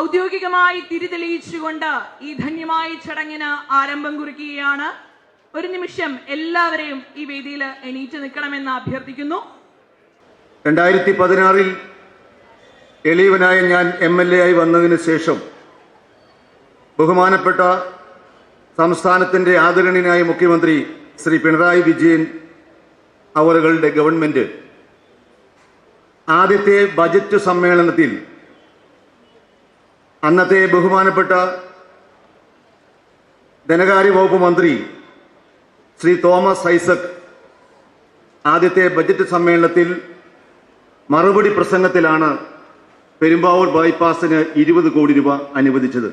ഔദ്യോഗികമായി തിരിതെളിയിച്ചുകൊണ്ട് ഈ ധന്യമായ ചടങ്ങിന് ആരംഭം കുറിക്കുകയാണ്. ഒരു നിമിഷം എല്ലാവരെയും ഈ വേദിയിൽ എണീറ്റ് നിൽക്കണമെന്ന് അഭ്യർത്ഥിക്കുന്നു. രണ്ടായിരത്തി പതിനാറിൽ എളിയവനായ ഞാൻ എം എൽ എ ആയി വന്നതിന് ശേഷം ബഹുമാനപ്പെട്ട സംസ്ഥാനത്തിന്റെ ആദരണീയനായ മുഖ്യമന്ത്രി ശ്രീ പിണറായി വിജയൻ അവറുകളുടെ ഗവൺമെന്റ് ആദ്യത്തെ ബജറ്റ് സമ്മേളനത്തിൽ അന്നത്തെ ബഹുമാനപ്പെട്ട ധനകാര്യ വകുപ്പ് മന്ത്രി ശ്രീ തോമസ് ഐസക് ആദ്യത്തെ ബജറ്റ് സമ്മേളനത്തിൽ മറുപടി പ്രസംഗത്തിലാണ് പെരുമ്പാവൂർ ബൈപ്പാസിന് ഇരുപത് കോടി രൂപ അനുവദിച്ചത്.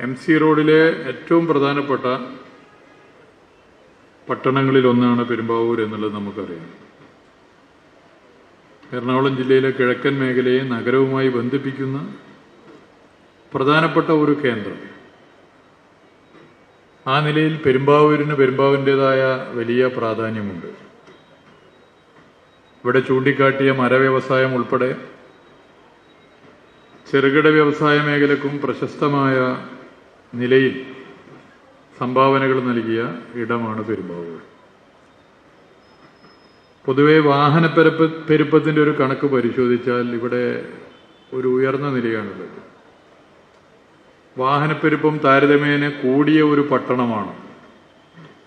എം സി റോഡിലെ ഏറ്റവും പ്രധാനപ്പെട്ട പട്ടണങ്ങളിൽ ഒന്നാണ് പെരുമ്പാവൂർ എന്നുള്ളത് നമുക്കറിയാം. എറണാകുളം ജില്ലയിലെ കിഴക്കൻ മേഖലയെ നഗരവുമായി ബന്ധിപ്പിക്കുന്ന പ്രധാനപ്പെട്ട ഒരു കേന്ദ്രം. ആ നിലയിൽ പെരുമ്പാവൂരിന് പെരുമ്പാവൂരിന്റെതായ വലിയ പ്രാധാന്യമുണ്ട്. ഇവിടെ ചൂണ്ടിക്കാട്ടിയ മരവ്യവസായം ഉൾപ്പെടെ ചെറുകിട വ്യവസായ മേഖലക്കും പ്രശസ്തമായ നിലയിൽ സംഭാവനകൾ നൽകിയ ഇടമാണ് പെരുമ്പാവൂർ. പൊതുവെ വാഹനപ്പെരുപ്പ പെരുപ്പത്തിന്റെ ഒരു കണക്ക് പരിശോധിച്ചാൽ ഇവിടെ ഒരു ഉയർന്ന നിലയാണുള്ളത്. വാഹനപ്പെരുപ്പം താരതമ്യേന കൂടിയ ഒരു പട്ടണമാണ്.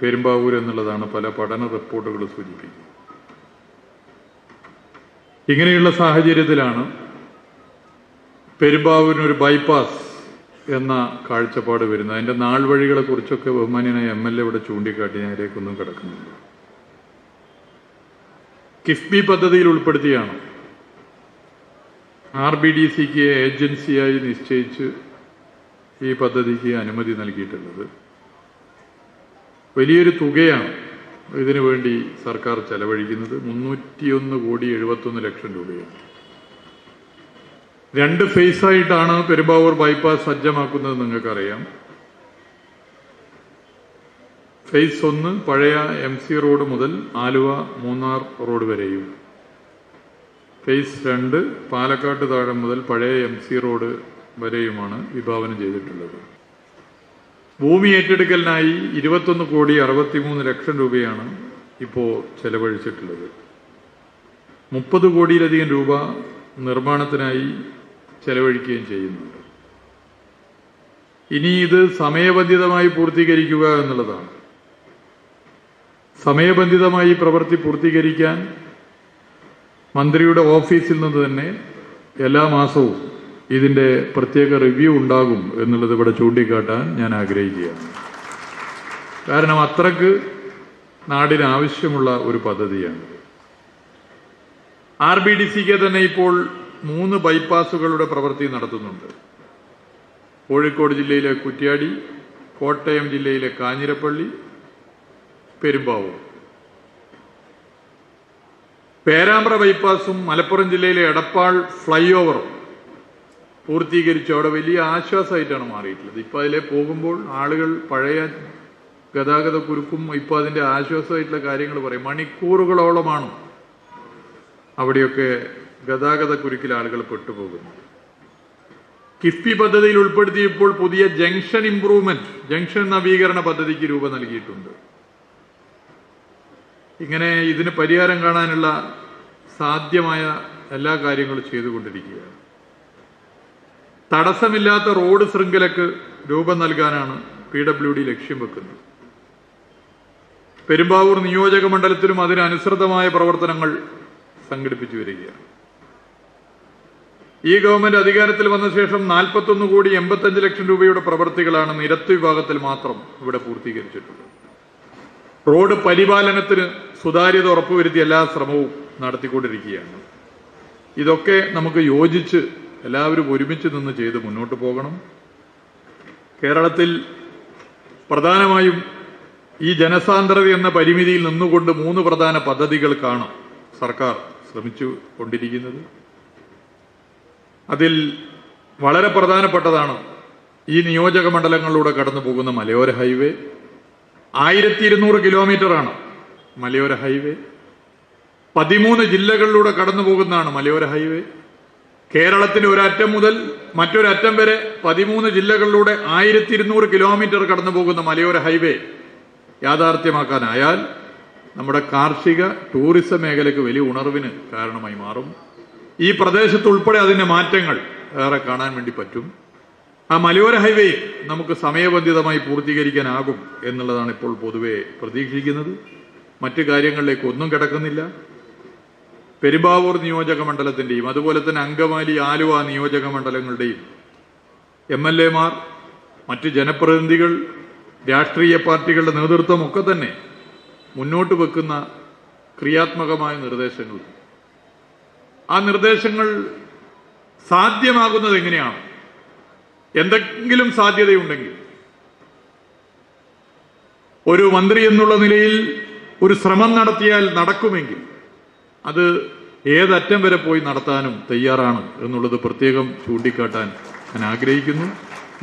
പെരുമ്പാവൂർ എന്നുള്ളതാണ് പല പഠന റിപ്പോർട്ടുകൾ സൂചിപ്പിക്കുന്നത്. ഇങ്ങനെയുള്ള സാഹചര്യത്തിലാണ് പെരുമ്പാവൂരിനൊരു ബൈപ്പാസ് എന്ന കാഴ്ചപ്പാട് വരുന്നത്. അതിന്റെ നാൾ വഴികളെക്കുറിച്ചൊക്കെ കുറിച്ചൊക്കെ ബഹുമാന്യനായ എം എൽ എ ഇവിടെ ചൂണ്ടിക്കാട്ടി അതിലേക്കൊന്നും കിടക്കുന്നില്ല. കിഫ്ബി പദ്ധതിയിൽ ഉൾപ്പെടുത്തിയാണ്. ആർ ബി ഡി സിക്ക് ഏജൻസിയായി നിശ്ചയിച്ച് ഈ പദ്ധതിക്ക് അനുമതി നൽകിയിട്ടുള്ളത്. വലിയൊരു തുകയാണ് ഇതിനു വേണ്ടി സർക്കാർ ചെലവഴിക്കുന്നത്. മുന്നൂറ്റിയൊന്ന് കോടി എഴുപത്തൊന്ന് ലക്ഷം രൂപയാണ്. രണ്ട് ഫേസ് ആയിട്ടാണ് പെരുമ്പാവൂർ ബൈപ്പാസ് സജ്ജമാക്കുന്നത് നിങ്ങൾക്കറിയാം. ഫേസ് ഒന്ന് പഴയ എം സി റോഡ് മുതൽ ആലുവ മൂന്നാർ റോഡ് വരെയും. ഫേസ് രണ്ട് പാലക്കാട്ട് താഴം മുതൽ പഴയ എം സി റോഡ് വരെയുമാണ് വിഭാവനം ചെയ്തിട്ടുള്ളത്. ഭൂമി ഏറ്റെടുക്കലിനായി ഇരുപത്തൊന്ന് കോടി അറുപത്തിമൂന്ന് ലക്ഷം രൂപയാണ് ഇപ്പോൾ ചെലവഴിച്ചിട്ടുള്ളത്. മുപ്പത് കോടിയിലധികം രൂപ നിർമ്മാണത്തിനായി ചെലവഴിക്കുകയും ചെയ്യുന്നുണ്ട്. ഇനി ഇത് സമയബന്ധിതമായി പൂർത്തീകരിക്കുക എന്നുള്ളതാണ്. സമയബന്ധിതമായി പ്രവൃത്തി പൂർത്തീകരിക്കാൻ മന്ത്രിയുടെ ഓഫീസിൽ നിന്ന് തന്നെ എല്ലാ മാസവും ഇതിന്റെ പ്രത്യേക റിവ്യൂ ഉണ്ടാകും എന്നുള്ളത് ഇവിടെ ചൂണ്ടിക്കാട്ടാൻ ഞാൻ ആഗ്രഹിക്കുകയാണ്. കാരണം അത്രയ്ക്ക് നാടിന് ആവശ്യമുള്ള ഒരു പദ്ധതിയാണ്. ആർ ബി ഡി സിക്ക് തന്നെ ഇപ്പോൾ മൂന്ന് ബൈപ്പാസുകളുടെ പ്രവൃത്തി നടത്തുന്നുണ്ട്. കോഴിക്കോട് ജില്ലയിലെ കുറ്റ്യാടി കോട്ടയം ജില്ലയിലെ കാഞ്ഞിരപ്പള്ളി പെരുമ്പാവൂർ. പേരാമ്പ്ര ബൈപ്പാസും മലപ്പുറം ജില്ലയിലെ എടപ്പാൾ ഫ്ലൈ ഓവറും പൂർത്തീകരിച്ചു അവിടെ വലിയ ആശ്വാസമായിട്ടാണ് മാറിയിട്ടുള്ളത്. ഇപ്പം അതിലെ പോകുമ്പോൾ ആളുകൾ പഴയ ഗതാഗത കുരുക്കും ഇപ്പം അതിന്റെ ആശ്വാസമായിട്ടുള്ള കാര്യങ്ങൾ പറയും. മണിക്കൂറുകളോളമാണ് അവിടെയൊക്കെ ഗതാഗത കുരുക്കിൽ ആളുകൾ പെട്ടുപോകുന്നു കിഫ്ബി പദ്ധതിയിൽ ഉൾപ്പെടുത്തിയപ്പോൾ പുതിയ ജംഗ്ഷൻ ഇംപ്രൂവ്മെന്റ് ജംഗ്ഷൻ നവീകരണ പദ്ധതിക്ക് രൂപം നൽകിയിട്ടുണ്ട്. ഇങ്ങനെ ഇതിന് പരിഹാരം കാണാനുള്ള സാധ്യമായ എല്ലാ കാര്യങ്ങളും ചെയ്തുകൊണ്ടിരിക്കുകയാണ് തടസ്സമില്ലാത്ത റോഡ് ശൃംഖലക്ക് രൂപം നൽകാനാണ് പി ഡബ്ല്യു ഡി ലക്ഷ്യം വെക്കുന്നത്. പെരുമ്പാവൂർ നിയോജക മണ്ഡലത്തിലും അതിനനുസൃതമായ പ്രവർത്തനങ്ങൾ സംഘടിപ്പിച്ചു വരികയാണ്. ഈ ഗവൺമെന്റ് അധികാരത്തിൽ വന്ന ശേഷം നാൽപ്പത്തൊന്ന് കോടി എൺപത്തഞ്ച് ലക്ഷം രൂപയുടെ പ്രവൃത്തികളാണ് നിരത്ത് വിഭാഗത്തിൽ മാത്രം ഇവിടെ പൂർത്തീകരിച്ചിട്ടുള്ളത്. റോഡ് പരിപാലനത്തിന് സുതാര്യത ഉറപ്പുവരുത്തി എല്ലാ ശ്രമവും നടത്തിക്കൊണ്ടിരിക്കുകയാണ്. ഇതൊക്കെ നമുക്ക് യോജിച്ച് എല്ലാവരും ഒരുമിച്ച് നിന്ന് ചെയ്ത് മുന്നോട്ട് പോകണം. കേരളത്തിൽ പ്രധാനമായും ഈ ജനസാന്ദ്രത എന്ന പരിമിതിയിൽ നിന്നുകൊണ്ട് മൂന്ന് പ്രധാന പദ്ധതികൾക്കാണ് സർക്കാർ ശ്രമിച്ചു കൊണ്ടിരിക്കുന്നത്. അതിൽ വളരെ പ്രധാനപ്പെട്ടതാണ് ഈ നിയോജക മണ്ഡലങ്ങളിലൂടെ കടന്നു പോകുന്ന മലയോര ഹൈവേ. ആയിരത്തി ഇരുന്നൂറ് കിലോമീറ്ററാണ് മലയോര ഹൈവേ. പതിമൂന്ന് ജില്ലകളിലൂടെ കടന്നു പോകുന്നതാണ് മലയോര ഹൈവേ. കേരളത്തിന്റെ ഒരറ്റം മുതൽ മറ്റൊരറ്റം വരെ പതിമൂന്ന് ജില്ലകളിലൂടെ ആയിരത്തി ഇരുന്നൂറ് കിലോമീറ്റർ കടന്നു പോകുന്ന മലയോര ഹൈവേ യാഥാർത്ഥ്യമാക്കാനായാൽ നമ്മുടെ കാർഷിക ടൂറിസം മേഖലയ്ക്ക് വലിയ ഉണർവിന് കാരണമായി മാറും. ഈ പ്രദേശത്ത് ഉൾപ്പെടെ അതിന്റെ മാറ്റങ്ങൾ ഏറെ കാണാൻ വേണ്ടി പറ്റും. ആ മലയോര ഹൈവേ നമുക്ക് സമയബന്ധിതമായി പൂർത്തീകരിക്കാനാകും എന്നുള്ളതാണ് ഇപ്പോൾ പൊതുവെ പ്രതീക്ഷിക്കുന്നത്. മറ്റു കാര്യങ്ങളിലേക്ക് ഒന്നും കിടക്കുന്നില്ല. പെരുമ്പാവൂർ നിയോജക മണ്ഡലത്തിന്റെയും അതുപോലെ തന്നെ അങ്കമാലി ആലുവ നിയോജക മണ്ഡലങ്ങളുടെയും എം എൽ എമാർ മറ്റ് ജനപ്രതിനിധികൾ രാഷ്ട്രീയ പാർട്ടികളുടെ നേതൃത്വമൊക്കെ തന്നെ മുന്നോട്ട് വെക്കുന്ന ക്രിയാത്മകമായ നിർദ്ദേശങ്ങൾ. ആ നിർദ്ദേശങ്ങൾ സാധ്യമാകുന്നത് എങ്ങനെയാണ്? എന്തെങ്കിലും സാധ്യതയുണ്ടെങ്കിൽ. ഒരു മന്ത്രി എന്നുള്ള നിലയിൽ ഒരു ശ്രമം നടത്തിയാൽ നടക്കുമെങ്കിൽ അത് ഏതറ്റം വരെ പോയി നടത്താനും തയ്യാറാണ് എന്നുള്ളത് പ്രത്യേകം ചൂണ്ടിക്കാട്ടാൻ ഞാൻ ആഗ്രഹിക്കുന്നു.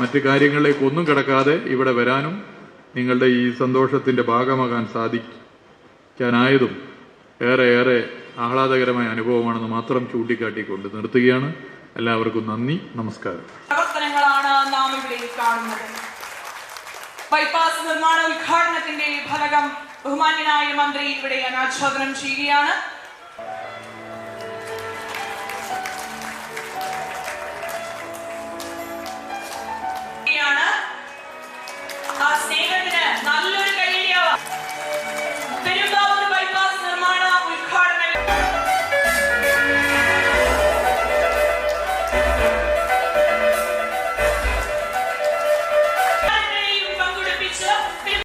മറ്റു കാര്യങ്ങളിലേക്ക് ഒന്നും കിടക്കാതെ ഇവിടെ വരാനും നിങ്ങളുടെ ഈ സന്തോഷത്തിന്റെ ഭാഗമാകാൻ സാധിക്കാനായതും ഏറെ ഏറെ ആഹ്ലാദകരമായ അനുഭവമാണെന്ന് മാത്രം ചൂണ്ടിക്കാട്ടിക്കൊണ്ട് നിർത്തുകയാണ്. എല്ലാവർക്കും നന്ദി നമസ്കാരം. ബൈപ്പാസ് നിർമ്മാണ ഉദ്ഘാടനത്തിന്റെ ഫലകം ബഹുമാന്യനായ മന്ത്രി ഇവിടെ അനാച്ഛാദനം ചെയ്യുകയാണ്. ആ നല്ലൊരു